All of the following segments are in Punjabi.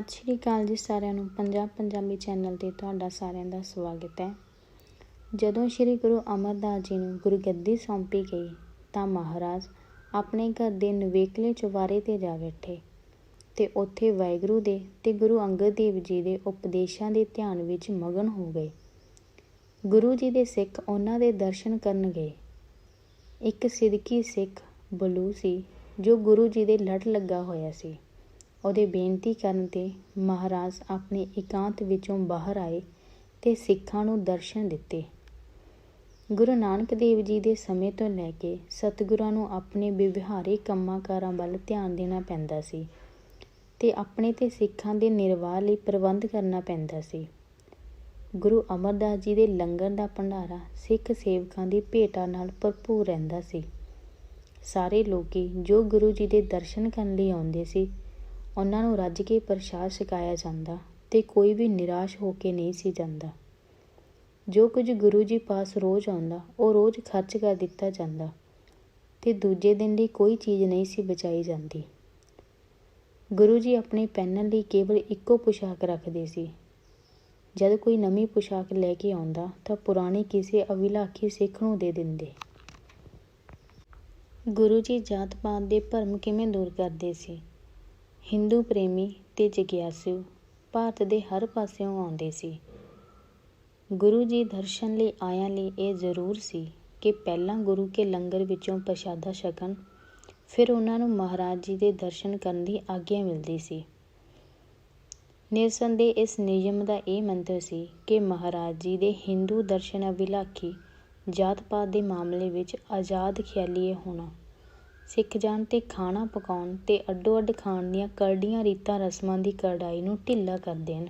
ਸਤਿ ਸ਼੍ਰੀ ਅਕਾਲ ਜੀ ਸਾਰਿਆਂ ਨੂੰ ਪੰਜਾਬ ਪੰਜਾਬੀ ਚੈਨਲ ਤੇ ਤੁਹਾਡਾ ਸਾਰਿਆਂ ਦਾ ਸਵਾਗਤ ਹੈ। ਜਦੋਂ ਸ੍ਰੀ ਗੁਰੂ ਅਮਰਦਾਸ ਜੀ ਨੂੰ ਗੁਰਗੱਦੀ ਸੌਂਪੀ ਗਈ, ਤਾਂ ਮਹਾਰਾਜ ਆਪਣੇ ਘਰ ਦੇ ਨਵੇਕਲੇ ਚੁਬਾਰੇ ਤੇ ਜਾ ਬੈਠੇ ਤੇ ਉੱਥੇ ਵਾਹਿਗੁਰੂ ਦੇ ਤੇ ਗੁਰੂ ਅੰਗਦ ਦੇਵ ਜੀ ਦੇ ਉਪਦੇਸ਼ਾਂ ਦੇ ਧਿਆਨ ਵਿੱਚ ਮਗਨ ਹੋ ਗਏ। ਗੁਰੂ ਜੀ ਦੇ ਸਿੱਖ ਉਹਨਾਂ ਦੇ ਦਰਸ਼ਨ ਕਰਨ ਗਏ। ਇੱਕ ਸਿੱਧਕੀ ਸਿੱਖ ਬਲੂ ਸੀ, ਜੋ ਗੁਰੂ ਜੀ ਦੇ ਲੜ ਲੱਗਾ ਹੋਇਆ ਸੀ। ਉਹਦੇ ਬੇਨਤੀ ਕਰਨ ਤੇ ਮਹਾਰਾਜ ਆਪਣੇ ਇਕਾਂਤ ਵਿੱਚੋਂ ਬਾਹਰ ਆਏ ਤੇ ਸਿੱਖਾਂ ਨੂੰ ਦਰਸ਼ਨ ਦਿੱਤੇ। ਗੁਰੂ ਨਾਨਕ ਦੇਵ ਜੀ ਦੇ ਸਮੇਂ ਤੋਂ ਲੈ ਕੇ ਸਤਿਗੁਰਾਂ ਨੂੰ ਆਪਣੇ ਵਿਵਹਾਰਿਕ ਕੰਮਾਂ-ਕਾਰਾਂ ਵੱਲ ਧਿਆਨ ਦੇਣਾ ਪੈਂਦਾ ਸੀ ਤੇ ਆਪਣੇ ਤੇ ਸਿੱਖਾਂ ਦੇ ਨਿਰਵਾਹ ਲਈ ਪ੍ਰਬੰਧ ਕਰਨਾ ਪੈਂਦਾ ਸੀ। ਗੁਰੂ ਅਮਰਦਾਸ ਜੀ ਦੇ ਲੰਗਰ ਦਾ ਭੰਡਾਰਾ ਸਿੱਖ ਸੇਵਕਾਂ ਦੀ ਭੇਟਾ ਨਾਲ ਭਰਪੂਰ ਰਹਿੰਦਾ ਸੀ। ਸਾਰੇ ਲੋਕੀ ਜੋ ਗੁਰੂ ਜੀ ਦੇ ਦਰਸ਼ਨ ਕਰਨ ਲਈ ਆਉਂਦੇ ਸੀ ਉਹਨਾਂ ਨੂੰ ਰੱਜ ਕੇ ਪ੍ਰਸ਼ਾਦ ਛਕਾਇਆ ਜਾਂਦਾ ਤੇ ਕੋਈ ਵੀ ਨਿਰਾਸ਼ ਹੋ ਕੇ ਨਹੀਂ ਸੀ ਜਾਂਦਾ। ਜੋ ਕੁਝ ਗੁਰੂ ਜੀ ਪਾਸ ਰੋਜ਼ ਆਉਂਦਾ, ਉਹ ਰੋਜ਼ ਖਰਚ ਕਰ ਦਿੱਤਾ ਜਾਂਦਾ ਤੇ ਦੂਜੇ ਦਿਨ ਲਈ ਕੋਈ ਚੀਜ਼ ਨਹੀਂ ਸੀ ਬਚਾਈ ਜਾਂਦੀ। ਗੁਰੂ ਜੀ ਆਪਣੇ ਪੈਨਲ ਲਈ ਕੇਵਲ ਇੱਕੋ ਪੁਸ਼ਾਕ ਰੱਖਦੇ ਸੀ। ਜਦ ਕੋਈ ਨਵੀਂ ਪੁਸ਼ਾਕ ਲੈ ਕੇ ਆਉਂਦਾ, ਤਾਂ ਪੁਰਾਣੀ ਕਿਸੇ ਅਵਿਲਾਖੀ ਸਿੱਖ ਨੂੰ ਦੇ ਦਿੰਦੇ। ਗੁਰੂ ਜੀ ਜਾਤ ਪਾਤ ਦੇ ਭਰਮ ਕਿਵੇਂ ਦੂਰ ਕਰਦੇ ਸੀ? ਹਿੰਦੂ ਪ੍ਰੇਮੀ ਤੇ ਜਗਿਆਸੂ ਭਾਰਤ ਦੇ ਹਰ ਪਾਸਿਓਂ ਆਉਂਦੇ ਸੀ। ਗੁਰੂ ਜੀ ਦਰਸ਼ਨ ਲਈ ਆਇਆਂ ਲਈ ਇਹ ਜ਼ਰੂਰ ਸੀ ਕਿ ਪਹਿਲਾਂ ਗੁਰੂ ਕੇ ਲੰਗਰ ਵਿੱਚੋਂ ਪ੍ਰਸ਼ਾਦਾ ਛਕਣ, ਫਿਰ ਉਹਨਾਂ ਨੂੰ ਮਹਾਰਾਜ ਜੀ ਦੇ ਦਰਸ਼ਨ ਕਰਨ ਦੀ ਆਗਿਆ ਮਿਲਦੀ ਸੀ। ਨਿਰਸੰਦੇਹ ਇਸ ਨਿਯਮ ਦਾ ਇਹ ਮੰਤਰ ਸੀ ਕਿ ਮਹਾਰਾਜ ਜੀ ਦੇ ਹਿੰਦੂ ਦਰਸ਼ਨ ਅਭਿਲਾਖੀ ਜਾਤ ਪਾਤ ਦੇ ਮਾਮਲੇ ਵਿੱਚ ਆਜ਼ਾਦ ਖਿਆਲੀਏ ਹੋਣਾ। ਸਿੱਖ ਜਾਣ ਤੇ ਖਾਣਾ ਪਕਾਉਣ ਤੇ ਅੱਡੋ ਅੱਡ ਖਾਣ ਦੀਆਂ ਕਰੜੀਆਂ ਰੀਤਾਂ ਰਸਮਾਂ ਦੀ ਕੜਾਈ ਨੂੰ ਢਿੱਲਾ ਕਰ ਦੇਣ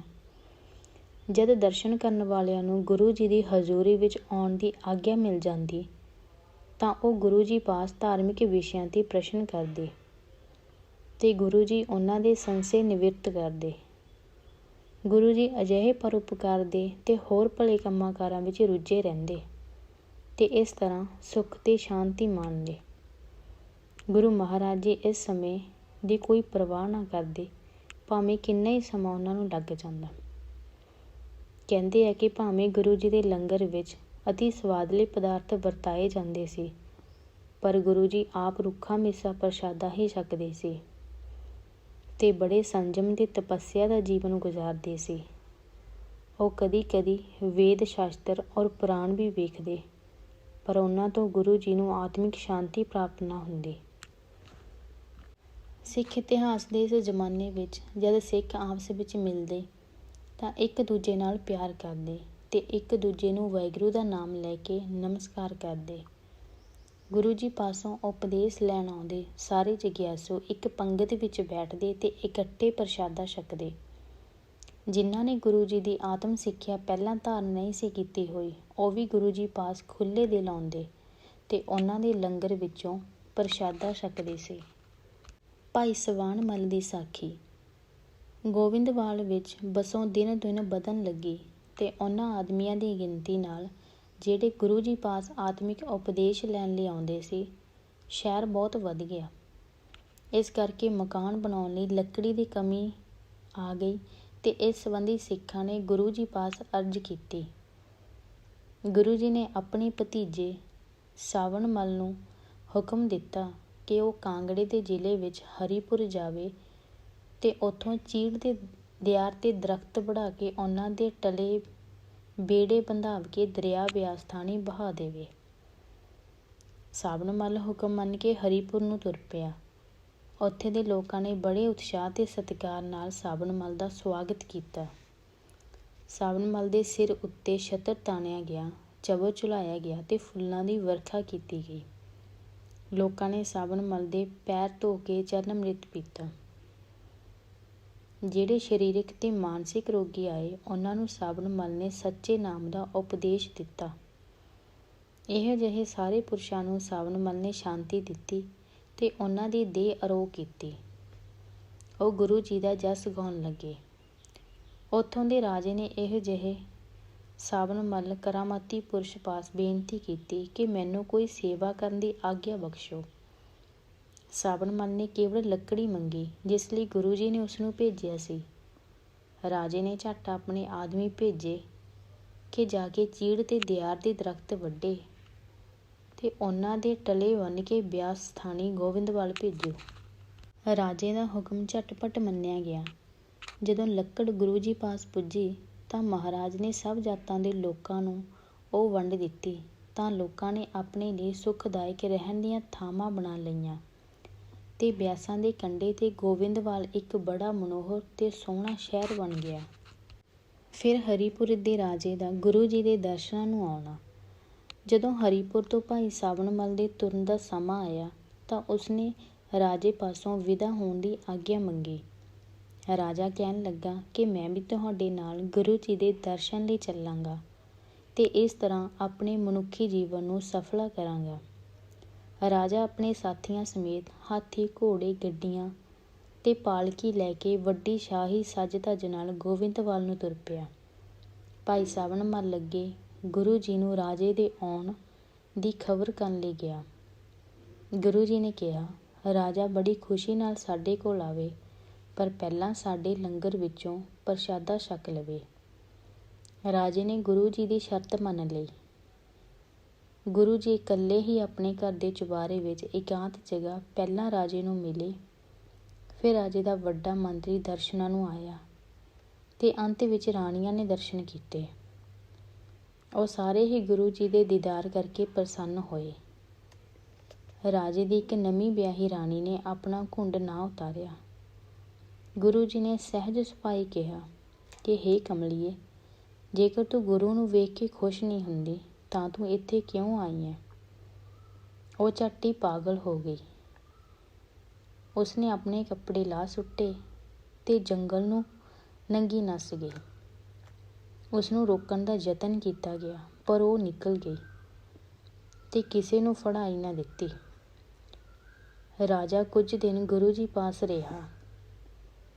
ਜਦ ਦਰਸ਼ਨ ਕਰਨ ਵਾਲਿਆਂ ਨੂੰ ਗੁਰੂ ਜੀ ਦੀ ਹਜ਼ੂਰੀ ਵਿੱਚ ਆਉਣ ਦੀ ਆਗਿਆ ਮਿਲ ਜਾਂਦੀ, ਤਾਂ ਉਹ ਗੁਰੂ ਜੀ ਪਾਸ ਧਾਰਮਿਕ ਵਿਸ਼ਿਆਂ ਤੇ ਪ੍ਰਸ਼ਨ ਕਰਦੇ ਤੇ ਗੁਰੂ ਜੀ ਉਹਨਾਂ ਦੇ ਸੰਸੇ ਨਿਵਰਤ ਕਰਦੇ। ਗੁਰੂ ਜੀ ਅਜਿਹੇ ਪਰਉਪਕਾਰ ਦੇ ਤੇ ਹੋਰ ਭਲੇ ਕੰਮਾਂ ਕਾਰਾਂ ਵਿੱਚ ਰੁੱਝੇ ਰਹਿੰਦੇ ਤੇ ਇਸ ਤਰ੍ਹਾਂ ਸੁੱਖ ਤੇ ਸ਼ਾਂਤੀ ਮਾਣਦੇ। ਗੁਰੂ ਮਹਾਰਾਜ ਜੀ ਇਸ ਸਮੇਂ ਦੀ ਕੋਈ ਪਰਵਾਹ ਨਾ ਕਰਦੇ, ਭਾਵੇਂ ਕਿੰਨਾ ਹੀ ਸਮਾਂ ਉਹਨਾਂ ਨੂੰ ਲੱਗ ਜਾਂਦਾ। ਕਹਿੰਦੇ ਆ ਕਿ ਭਾਵੇਂ ਗੁਰੂ ਜੀ ਦੇ ਲੰਗਰ ਵਿੱਚ ਅਤੀ ਸਵਾਦਲੇ ਪਦਾਰਥ ਵਰਤਾਏ ਜਾਂਦੇ ਸੀ, ਪਰ ਗੁਰੂ ਜੀ ਆਪ ਰੁੱਖਾ, ਮਿੱਸਾ, ਪ੍ਰਸ਼ਾਦਾ ਹੀ ਛਕਦੇ ਸੀ ਤੇ ਬੜੇ ਸੰਜਮ ਤੇ ਤਪੱਸਿਆ ਦਾ ਜੀਵਨ ਗੁਜ਼ਾਰਦੇ ਸੀ। ਉਹ ਕਦੀ-ਕਦੀ ਵੇਦ ਸ਼ਾਸਤਰ ਔਰ ਪੁਰਾਣ ਵੀ ਵੇਖਦੇ, ਪਰ ਉਹਨਾਂ ਤੋਂ ਗੁਰੂ ਜੀ ਨੂੰ ਆਤਮਿਕ ਸ਼ਾਂਤੀ ਪ੍ਰਾਪਤ ਨਾ ਹੁੰਦੀ। ਸਿੱਖ ਇਤਿਹਾਸ ਦੇ ਇਸ ਜ਼ਮਾਨੇ ਵਿੱਚ ਜਦ ਸਿੱਖ ਆਪਸ ਵਿੱਚ ਮਿਲਦੇ ਤਾਂ ਇੱਕ ਦੂਜੇ ਨਾਲ ਪਿਆਰ ਕਰਦੇ ਤੇ ਇੱਕ ਦੂਜੇ ਨੂੰ ਵਾਹਿਗੁਰੂ ਦਾ ਨਾਮ ਲੈ ਕੇ ਨਮਸਕਾਰ ਕਰਦੇ। ਗੁਰੂ ਜੀ ਪਾਸੋਂ ਉਪਦੇਸ਼ ਲੈਣ ਆਉਂਦੇ ਸਾਰੇ ਜਗਿਆਸੂ ਇੱਕ ਪੰਗਤ ਵਿੱਚ ਬੈਠਦੇ ਤੇ ਇਕੱਠੇ ਪ੍ਰਸ਼ਾਦਾ ਛਕਦੇ। ਜਿਨ੍ਹਾਂ ਨੇ ਗੁਰੂ ਜੀ ਦੀ ਆਤਮ ਸਿੱਖਿਆ ਪਹਿਲਾਂ ਧਾਰਨ ਨਹੀਂ ਸੀ ਕੀਤੀ ਹੋਈ, ਉਹ ਵੀ ਗੁਰੂ ਜੀ ਪਾਸ ਖੁੱਲੇ ਦਿਲ ਆਉਂਦੇ ਤੇ ਉਹਨਾਂ ਦੇ ਲੰਗਰ ਵਿੱਚੋਂ ਪ੍ਰਸ਼ਾਦਾ ਛਕਦੇ ਸੀ। ਭਾਈ ਸਵਾਨ ਮੱਲ ਦੀ ਸਾਖੀ। ਗੋਬਿੰਦਵਾਲ ਵਿੱਚ ਬਸੋਂ ਦਿਨ ਦਿਨ ਵਧਣ ਲੱਗੀ ਤੇ ਉਹਨਾਂ ਆਦਮੀਆਂ ਦੀ ਗਿਣਤੀ ਨਾਲ ਜਿਹੜੇ ਗੁਰੂ ਜੀ ਪਾਸ ਆਤਮਿਕ ਉਪਦੇਸ਼ ਲੈਣ ਲਈ ਆਉਂਦੇ ਸੀ, ਸ਼ਹਿਰ ਬਹੁਤ ਵੱਧ ਗਿਆ। ਇਸ ਕਰਕੇ ਮਕਾਨ ਬਣਾਉਣ ਲਈ ਲੱਕੜੀ ਦੀ ਕਮੀ ਆ ਗਈ ਤੇ ਇਸ ਸੰਬੰਧੀ ਸਿੱਖਾਂ ਨੇ ਗੁਰੂ ਜੀ ਪਾਸ ਅਰਜ਼ ਕੀਤੀ। ਗੁਰੂ ਜੀ ਨੇ ਆਪਣੇ ਭਤੀਜੇ ਸਾਵਣ ਮਲ ਨੂੰ ਹੁਕਮ ਦਿੱਤਾ ਕਿ ਉਹ ਕਾਂਗੜੇ ਦੇ ਜ਼ਿਲ੍ਹੇ ਵਿੱਚ ਹਰੀਪੁਰ ਜਾਵੇ ਤੇ ਉੱਥੋਂ ਚੀੜ ਦੇ ਦਿਆਰ ਤੇ ਦਰਖਤ ਬਣਾ ਕੇ ਉਹਨਾਂ ਦੇ ਟਲੇ ਬੇੜੇ ਬੰਧਾਵ ਕੇ ਦਰਿਆ ਬਿਆਸ ਥਾਣੀ ਬਹਾ ਦੇਵੇ। ਸਾਵਣ ਮੱਲ ਹੁਕਮ ਮੰਨ ਕੇ ਹਰੀਪੁਰ ਨੂੰ ਤੁਰ ਪਿਆ। ਉੱਥੇ ਦੇ ਲੋਕਾਂ ਨੇ ਬੜੇ ਉਤਸ਼ਾਹ ਤੇ ਸਤਿਕਾਰ ਨਾਲ ਸਾਵਣ ਮੱਲ ਦਾ ਸਵਾਗਤ ਕੀਤਾ। ਸਾਵਣ ਮੱਲ ਦੇ ਸਿਰ ਉੱਤੇ ਛਤਰ ਤਾਣਿਆ ਗਿਆ, ਚਬੋ ਚੁਲਾਇਆ ਗਿਆ ਤੇ ਫੁੱਲਾਂ ਦੀ ਵਰਖਾ ਕੀਤੀ ਗਈ। ਲੋਕਾਂ ਨੇ ਸਾਬਨ ਮੱਲ ਦੇ ਪੈਰ ਧੋ ਕੇ ਚਰਨ ਅੰਮ੍ਰਿਤ ਪੀਤਾ। ਜਿਹੜੇ ਸਰੀਰਕ ਤੇ ਮਾਨਸਿਕ ਰੋਗੀ ਆਏ, ਉਹਨਾਂ ਨੂੰ ਸਾਬਨ ਮਲ ਨੇ ਸੱਚੇ ਨਾਮ ਦਾ ਉਪਦੇਸ਼ ਦਿੱਤਾ। ਇਹ ਜਿਹੇ ਸਾਰੇ ਪੁਰਸ਼ਾਂ ਨੂੰ ਸਾਬਨ ਮਲ ਨੇ ਸ਼ਾਂਤੀ ਦਿੱਤੀ ਤੇ ਉਹਨਾਂ ਦੀ ਦੇਹ ਅਰੋਗ ਕੀਤੀ। ਉਹ ਗੁਰੂ ਜੀ ਦਾ ਜਸ ਗਾਉਣ ਲੱਗੇ। ਉੱਥੋਂ ਦੇ ਰਾਜੇ ਨੇ ਇਹ ਜਿਹੇ ਸਾਵਣ ਮੱਲ ਕਰਾਮਾਤੀ ਪੁਰਸ਼ ਪਾਸ ਬੇਨਤੀ ਕੀਤੀ ਕਿ ਮੈਨੂੰ ਕੋਈ ਸੇਵਾ ਕਰਨ ਦੀ ਆਗਿਆ ਬਖਸ਼ੋ। ਸਾਵਣ ਮੱਲ ਨੇ ਕੇਵਲ ਲੱਕੜੀ ਮੰਗੀ, ਜਿਸ ਲਈ ਗੁਰੂ ਜੀ ਨੇ ਉਸ ਨੂੰ ਭੇਜਿਆ ਸੀ। ਰਾਜੇ ਨੇ ਝੱਟ ਆਪਣੇ ਆਦਮੀ ਭੇਜੇ ਕਿ ਜਾ ਕੇ ਚੀੜ ਤੇ ਦਿਆਰ ਦੇ ਦਰਖਤ ਵੱਢੇ ਤੇ ਉਹਨਾਂ ਦੇ ਟਲੇ ਬੰਨ੍ਹ ਕੇ ਬਿਆਸ ਸਥਾਨੀ ਗੋਬਿੰਦਵਾਲ ਭੇਜੋ ਰਾਜੇ ਦਾ ਹੁਕਮ ਝਟਪਟ ਮੰਨਿਆ ਗਿਆ। ਜਦੋਂ ਲੱਕੜ ਗੁਰੂ ਜੀ ਪਾਸ ਪੁੱਜੀ ਤਾਂ ਮਹਾਰਾਜ ਨੇ ਸਭ ਜਾਤਾਂ ਦੇ ਲੋਕਾਂ ਨੂੰ ਉਹ ਵੰਡ ਦਿੱਤੀ। ਤਾਂ ਲੋਕਾਂ ਨੇ ਆਪਣੇ ਲਈ ਸੁਖਦਾਇਕ ਰਹਿਣ ਦੀਆਂ ਥਾਵਾਂ ਬਣਾ ਲਈਆਂ। ਤੇ ਬਿਆਸਾਂ ਦੇ ਕੰਢੇ ਤੇ ਗੋਬਿੰਦਵਾਲ ਇੱਕ ਬੜਾ ਮਨੋਹਰ ਤੇ ਸੋਹਣਾ ਸ਼ਹਿਰ ਬਣ ਗਿਆ। ਫਿਰ ਹਰੀਪੁਰ ਦੇ ਰਾਜੇ ਦਾ ਗੁਰੂ ਜੀ ਦੇ ਦਰਸ਼ਨਾਂ ਨੂੰ ਆਉਣਾ। ਜਦੋਂ ਹਰੀਪੁਰ ਤੋਂ ਭਾਈ ਸਾਵਣ ਮਲ ਦੇ ਤੁਰਨ ਦਾ ਸਮਾਂ ਆਇਆ, ਤਾਂ ਉਸਨੇ ਰਾਜੇ ਪਾਸੋਂ ਵਿਦਾ ਹੋਣ ਦੀ ਆਗਿਆ ਮੰਗੀ। ਰਾਜਾ ਕਹਿਣ ਲੱਗਾ ਕਿ ਮੈਂ ਵੀ ਤੁਹਾਡੇ ਨਾਲ ਗੁਰੂ ਜੀ ਦੇ ਦਰਸ਼ਨ ਲਈ ਚੱਲਾਂਗਾ ਤੇ ਇਸ ਤਰ੍ਹਾਂ ਆਪਣੇ ਮਨੁੱਖੀ ਜੀਵਨ ਨੂੰ ਸਫਲਾ ਕਰਾਂਗਾ। ਰਾਜਾ ਆਪਣੇ ਸਾਥੀਆਂ ਸਮੇਤ ਹਾਥੀ, ਘੋੜੇ, ਗੱਡੀਆਂ ਤੇ ਪਾਲਕੀ ਲੈ ਕੇ ਵੱਡੀ ਸ਼ਾਹੀ ਸੱਜ-ਧੱਜ ਨਾਲ ਗੋਬਿੰਦਵਾਲ ਨੂੰ ਤੁਰ ਪਿਆ। ਭਾਈ ਸਾਵਣ ਮੱਲ ਲੱਗੇ, ਗੁਰੂ ਜੀ ਨੂੰ ਰਾਜੇ ਦੇ ਆਉਣ ਦੀ ਖਬਰ ਕਰਨ ਲਈ ਗਿਆ। ਗੁਰੂ ਜੀ ਨੇ ਕਿਹਾ, ਰਾਜਾ ਬੜੀ ਖੁਸ਼ੀ ਨਾਲ ਸਾਡੇ ਕੋਲ ਆਵੇ ਪਰ ਪਹਿਲਾਂ ਸਾਡੇ ਲੰਗਰ ਵਿੱਚੋਂ ਪ੍ਰਸ਼ਾਦਾ ਛਕ ਲਵੇ। ਰਾਜੇ ਨੇ ਗੁਰੂ ਜੀ ਦੀ ਸ਼ਰਤ ਮੰਨ ਲਈ। ਗੁਰੂ ਜੀ ਇਕੱਲੇ ਹੀ ਆਪਣੇ ਘਰ ਦੇ ਚੁਬਾਰੇ ਵਿੱਚ ਇਕਾਂਤ ਜਗ੍ਹਾ ਪਹਿਲਾਂ ਰਾਜੇ ਨੂੰ ਮਿਲੇ, ਫਿਰ ਰਾਜੇ ਦਾ ਵੱਡਾ ਮੰਤਰੀ ਦਰਸ਼ਨਾਂ ਨੂੰ ਆਇਆ ਤੇ ਅੰਤ ਵਿੱਚ ਰਾਣੀਆਂ ਨੇ ਦਰਸ਼ਨ ਕੀਤੇ। ਉਹ ਸਾਰੇ ਹੀ ਗੁਰੂ ਜੀ ਦੇ ਦੀਦਾਰ ਕਰਕੇ ਪ੍ਰਸੰਨ ਹੋਏ। ਰਾਜੇ ਦੀ ਇੱਕ ਨਵੀਂ ਵਿਆਹੀ ਰਾਣੀ ਨੇ ਆਪਣਾ ਘੁੰਡ ਨਾ ਉਤਾਰਿਆ। ਗੁਰੂ ਜੀ ਨੇ ਸਹਿਜ ਸੁਭਾਈ ਕਿਹਾ ਕਿ, ਹੇ ਕਮਲੀਏ, ਜੇਕਰ ਤੂੰ ਗੁਰੂ ਨੂੰ ਵੇਖ ਕੇ ਖੁਸ਼ ਨਹੀਂ ਹੁੰਦੀ, ਤਾਂ ਤੂੰ ਇੱਥੇ ਕਿਉਂ ਆਈ ਹੈ? ਉਹ ਝੱਟੀ ਪਾਗਲ ਹੋ ਗਈ। ਉਸਨੇ ਆਪਣੇ ਕੱਪੜੇ ਲਾ ਸੁੱਟੇ ਤੇ ਜੰਗਲ ਨੂੰ ਨੰਗੀ ਨੱਸ ਗਈ। ਉਸ ਨੂੰ ਰੋਕਣ ਦਾ ਯਤਨ ਕੀਤਾ ਗਿਆ, ਪਰ ਉਹ ਨਿਕਲ ਗਈ ਤੇ ਕਿਸੇ ਨੂੰ ਫੜਾਈ ਨਾ ਦਿੱਤੀ। ਰਾਜਾ ਕੁਝ ਦਿਨ ਗੁਰੂ ਜੀ ਪਾਸ ਰਿਹਾ।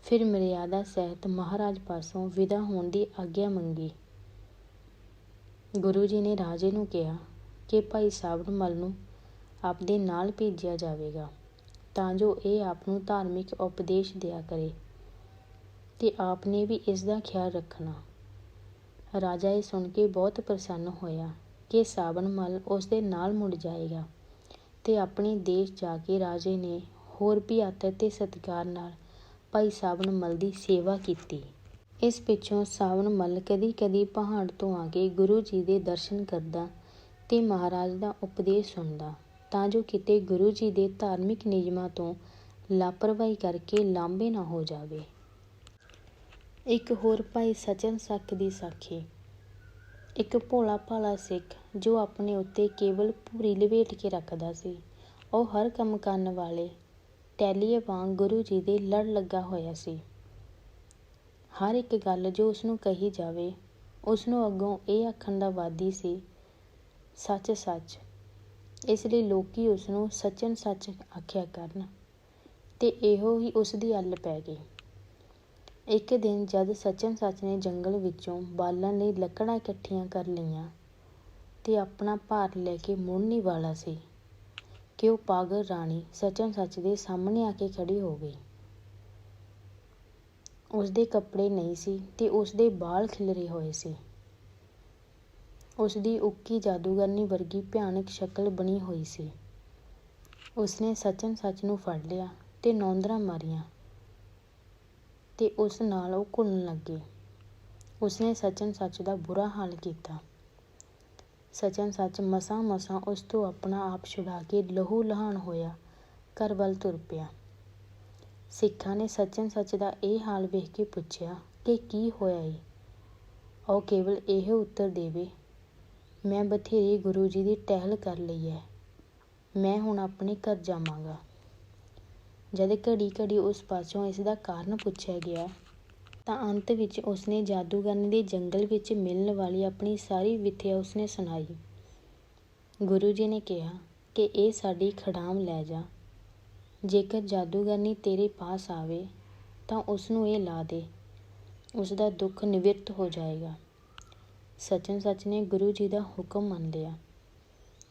ਫਿਰ ਮਰਿਆਦਾ ਸਹਿਤ ਮਹਾਰਾਜ ਪਾਸੋਂ ਵਿਦਾ ਹੋਣ ਦੀ ਆਗਿਆ ਮੰਗੀ। ਗੁਰੂ ਜੀ ਨੇ ਰਾਜੇ ਨੂੰ ਕਿਹਾ ਕਿ ਭਾਈ ਸਾਬਰ ਮਲ ਨੂੰ ਆਪਦੇ ਨਾਲ ਭੇਜਿਆ ਜਾਵੇਗਾ, ਤਾਂ ਜੋ ਇਹ ਆਪ ਨੂੰ ਧਾਰਮਿਕ ਉਪਦੇਸ਼ ਦਿਆ ਕਰੇ ਤੇ ਆਪ ਨੇ ਵੀ ਇਸ ਦਾ ਖਿਆਲ ਰੱਖਣਾ। ਰਾਜਾ ਇਹ ਸੁਣ ਕੇ ਬਹੁਤ ਪ੍ਰਸੰਨ ਹੋਇਆ ਕਿ ਸਾਬਨ ਮਲ ਉਸ ਦੇ ਨਾਲ ਮੁੜ ਜਾਏਗਾ ਤੇ ਆਪਣੇ ਦੇਸ਼ ਜਾ ਕੇ ਰਾਜੇ ਨੇ ਹੋਰ ਵੀ ਆਦਰ ਤੇ ਸਤਿਕਾਰ ਨਾਲ ਭਾਈ ਸਾਵਣ ਮੱਲ ਦੀ ਸੇਵਾ ਕੀਤੀ। ਇਸ ਪਿੱਛੋਂ ਸਾਵਣ ਮੱਲ ਕਦੀ-ਕਦੀ ਪਹਾੜ ਤੋਂ ਆ ਕੇ ਗੁਰੂ ਜੀ ਦੇ ਦਰਸ਼ਨ ਕਰਦਾ ਤੇ ਮਹਾਰਾਜ ਦਾ ਉਪਦੇਸ਼ ਸੁਣਦਾ। ਤਾਂ ਜੋ ਕਿਤੇ ਗੁਰੂ ਜੀ ਦੇ ਧਾਰਮਿਕ ਨਿਯਮਾਂ ਤੋਂ ਲਾਪਰਵਾਹੀ ਕਰਕੇ ਲਾਂਭੇ ਨਾ ਹੋ ਜਾਵੇ। ਇੱਕ ਹੋਰ ਭਾਈ ਸਚਨ ਸੱਖ ਦੀ ਸਾਖੀ। ਇੱਕ ਭੋਲਾ ਭਾਲਾ ਸਿੱਖ ਜੋ ਆਪਣੇ ਉੱਤੇ ਕੇਵਲ ਪੂਰੀ ਲਵੇਟ ਕੇ ਰੱਖਦਾ ਸੀ, ਉਹ ਹਰ ਕੰਮ ਕਰਨ ਵਾਲੇ ਟੈਲੀਏ ਵਾਂਗ ਗੁਰੂ ਜੀ ਦੇ ਲੜ ਲੱਗਾ ਹੋਇਆ ਸੀ। ਹਰ ਇੱਕ ਗੱਲ ਜੋ ਉਸ ਨੂੰ ਕਹੀ ਜਾਵੇ ਉਸ ਨੂੰ ਅੱਗੋਂ ਇਹ ਆਖਣ ਦਾ ਵਾਦੀ ਸੀ, ਸੱਚ ਸੱਚ, ਇਸ ਲਈ ਲੋਕੀ ਉਸ ਨੂੰ ਸੱਚਨ ਸੱਚ ਆਖਿਆ ਕਰਨ। ਤੇ ਇਹੋ ਹੀ ਉਸ ਦੀ ਅੱਲ ਪੈ ਗਈ। ਇੱਕ ਦਿਨ ਜਦ ਸੱਚਨ ਸੱਚ ਨੇ ਜੰਗਲ ਵਿੱਚੋਂ ਬਾਲਣ ਲਈ ਲੱਕੜਾਂ ਇਕੱਠੀਆਂ ਕਰ ਲਈਆਂ ਤੇ ਆਪਣਾ ਭਾਰ ਲੈ ਕੇ ਮੁੜਨੀ ਵਾਲਾ ਸੀ। ਕਿ ਉਹ ਪਾਗਲ ਰਾਣੀ ਸੱਚਨ ਸੱਚ ਦੇ ਸਾਹਮਣੇ ਆ ਕੇ ਖੜੀ ਹੋ ਗਈ। ਉਸ ਦੇ ਕੱਪੜੇ ਨਹੀਂ ਸੀ ਤੇ ਉਸ ਦੇ ਵਾਲ ਖਿਲਰੇ ਹੋਏ ਸੀ। ਉਸ ਦੀ ਉੱਕੀ ਜਾਦੂਗਰਨੀ ਵਰਗੀ ਭਿਆਨਕ ਸ਼ਕਲ ਬਣੀ ਹੋਈ ਸੀ। ਉਸਨੇ ਸਚਨ ਸੱਚ ਨੂੰ ਫੜ ਲਿਆ ਤੇ ਨੌਂਦਰਾਂ ਮਾਰੀਆਂ ਤੇ ਉਸ ਨਾਲ ਉਹ ਘੁਲਣ ਲੱਗੇ। ਉਸਨੇ ਸਚਨ ਸੱਚ ਦਾ ਬੁਰਾ ਹਾਲ ਕੀਤਾ। ਸਚਨ ਸੱਚ ਮਸਾਂ ਮਸਾਂ ਉਸ ਤੋਂ ਆਪਣਾ ਆਪ ਛੁਡਾ ਕੇ ਲਹੂ ਲਹਾਨ ਹੋਇਆ, ਘਰ ਵੱਲ ਤੁਰ ਪਿਆ। ਸਿੱਖਾਂ ਨੇ ਸਚਨ ਸੱਚ ਦਾ ਇਹ ਹਾਲ ਵੇਖ ਕੇ ਪੁੱਛਿਆ ਕਿ ਕੀ ਹੋਇਆ ਏ? ਉਹ ਕੇਵਲ ਇਹ ਉੱਤਰ ਦੇਵੇ, ਮੈਂ ਬਥੇਰੀ ਗੁਰੂ ਜੀ ਦੀ ਟਹਿਲ ਕਰ ਲਈ ਹੈ ਮੈਂ ਹੁਣ ਆਪਣੇ ਘਰ ਜਾਵਾਂਗਾ। ਜਦ ਘੜੀ ਘੜੀ ਉਸ ਪਾਸੋਂ ਇਸ ਦਾ ਕਾਰਨ ਪੁੱਛਿਆ ਗਿਆ ਤਾਂ ਅੰਤ ਵਿੱਚ ਉਸਨੇ ਜਾਦੂਗਰਨੀ ਦੇ ਜੰਗਲ ਵਿੱਚ ਮਿਲਣ ਵਾਲੀ ਆਪਣੀ ਸਾਰੀ ਵਿਥਿਆ ਉਸਨੇ ਸੁਣਾਈ। ਗੁਰੂ ਜੀ ਨੇ ਕਿਹਾ ਕਿ ਇਹ ਸਾਡੀ ਖੜਾਮ ਲੈ ਜਾ। ਜੇਕਰ ਜਾਦੂਗਰਨੀ ਤੇਰੇ ਪਾਸ ਆਵੇ ਤਾਂ ਉਸ ਨੂੰ ਇਹ ਲਾ ਦੇ। ਉਸ ਦਾ ਦੁੱਖ ਨਿਵਿਰਤ ਹੋ ਜਾਏਗਾ। ਸਚਨ ਸੱਚ ਨੇ ਗੁਰੂ ਜੀ ਦਾ ਹੁਕਮ ਮੰਨ ਲਿਆ।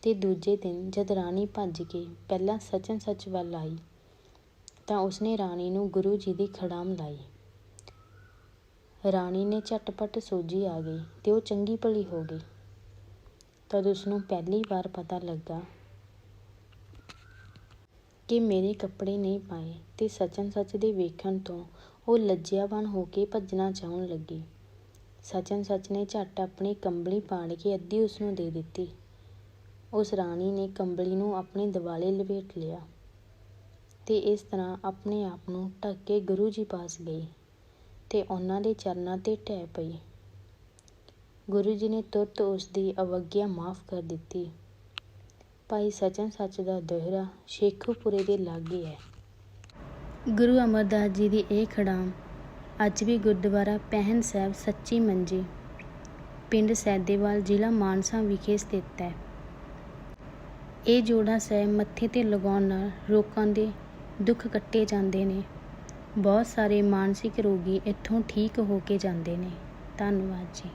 ਤੇ ਦੂਜੇ ਦਿਨ ਜਦ ਰਾਣੀ ਭੱਜ ਕੇ ਪਹਿਲਾਂ ਸਚਨ ਸੱਚ ਵੱਲ ਆਈ ਤਾਂ ਉਸਨੇ ਰਾਣੀ ਨੂੰ ਗੁਰੂ ਜੀ ਦੀ ਖੜਾਮ ਲਾਈ। ਰਾਣੀ ਨੇ ਝਟਪਟ ਸੋਝੀ ਆ ਗਈ ਤੇ ਉਹ ਚੰਗੀ ਭਲੀ ਹੋ ਗਈ। ਤਦ ਉਸਨੂੰ ਪਹਿਲੀ ਵਾਰ ਪਤਾ ਲੱਗਾ ਕਿ ਮੇਰੇ ਕੱਪੜੇ ਨਹੀਂ ਪਾਏ ਤੇ ਸਚਨ ਸੱਚ ਦੇ ਵੇਖਣ ਤੋਂ ਉਹ ਲੱਜਿਆਵਾਨ ਹੋ ਕੇ ਭੱਜਣਾ ਚਾਹਣ ਲੱਗੀ। ਸਚਨ ਸੱਚ ਨੇ ਝੱਟ ਆਪਣੀ ਕੰਬਲੀ ਪਾੜ ਕੇ ਅੱਧੀ ਉਸਨੂੰ ਦੇ ਦਿੱਤੀ। ਉਸ ਰਾਣੀ ਨੇ ਕੰਬਲੀ ਨੂੰ ਆਪਣੇ ਦਿਵਾਲੇ ਲਪੇਟ ਲਿਆ ਤੇ ਇਸ ਤਰ੍ਹਾਂ ਆਪਣੇ ਆਪ ਨੂੰ ਢੱਕ ਕੇ ਗੁਰੂ ਜੀ ਪਾਸ ਗਈ ਤੇ ਉਹਨਾਂ ਦੇ ਚਰਨਾਂ ਤੇ ਢਹਿ ਪਈ। ਗੁਰੂ ਜੀ ਨੇ ਤੁਰਤ ਉਸ ਦੀ ਅਵਗਿਆ ਮਾਫ ਕਰ ਦਿੱਤੀ। ਭਾਈ ਸਚਨ ਸੱਚ ਦਾ ਦੋਹਰਾ ਸ਼ੇਖੂਪੁਰੇ ਦੇ ਲਾਗੇ ਹੈ। ਗੁਰੂ ਅਮਰਦਾਸ ਜੀ ਦੀ ਇਹ ਖੜਾਮ ਅੱਜ ਵੀ ਗੁਰਦੁਆਰਾ ਪਹਿਨ ਸਾਹਿਬ ਸੱਚੀ ਮੰਜੀ, ਪਿੰਡ ਸੈਦੇਵਾਲ ਜ਼ਿਲ੍ਹਾ ਮਾਨਸਾ ਵਿਖੇ ਸਥਿਤ ਹੈ। ਇਹ ਜੋੜਾ ਸਾਹਿਬ ਮੱਥੇ ਤੇ ਲਗਾਉਣ ਨਾਲ ਲੋਕਾਂ ਦੇ ਦੁੱਖ ਕੱਟੇ ਜਾਂਦੇ ਨੇ। ਬਹੁਤ ਸਾਰੇ ਮਾਨਸਿਕ ਰੋਗੀ ਇੱਥੋਂ ਠੀਕ ਹੋ ਕੇ ਜਾਂਦੇ ਨੇ। ਧੰਨਵਾਦ ਜੀ।